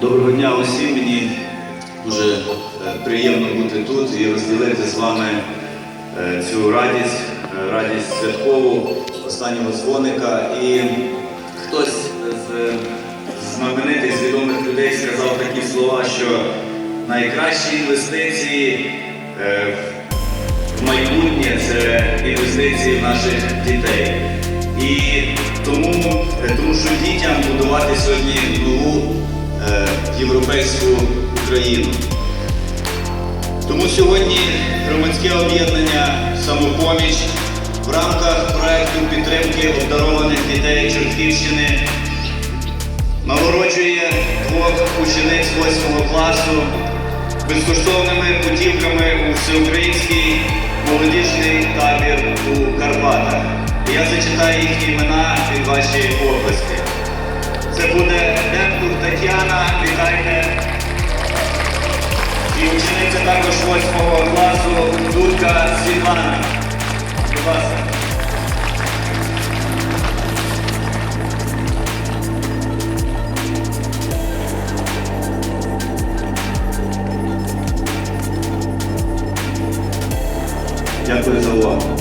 Доброго дня усім. Мені дуже е, приємно бути тут і розділити з вами е, цю радість, е, радість святкову останнього дзвоника. І хтось з знаменитих, з відомих людей сказав такі слова, що найкращі інвестиції в майбутнє це інвестиції в наших дітей. І тому, тому що дітям будувати сьогодні нову європейську Україну. Тому сьогодні громадське об'єднання Самопоміч в рамках проекту підтримки обдарованих дітей Чортківщини нагороджує двох учениць 8 класу безкоштовними путівками у всеукраїнський молодіжний табір у Карпатах. Я зачитаю їхні імена від вашої області. Це буде Демтур Тетяна, вітайте. І учениця також 8 класу Дудка Світлана. Будь ласка. Дякую за увагу.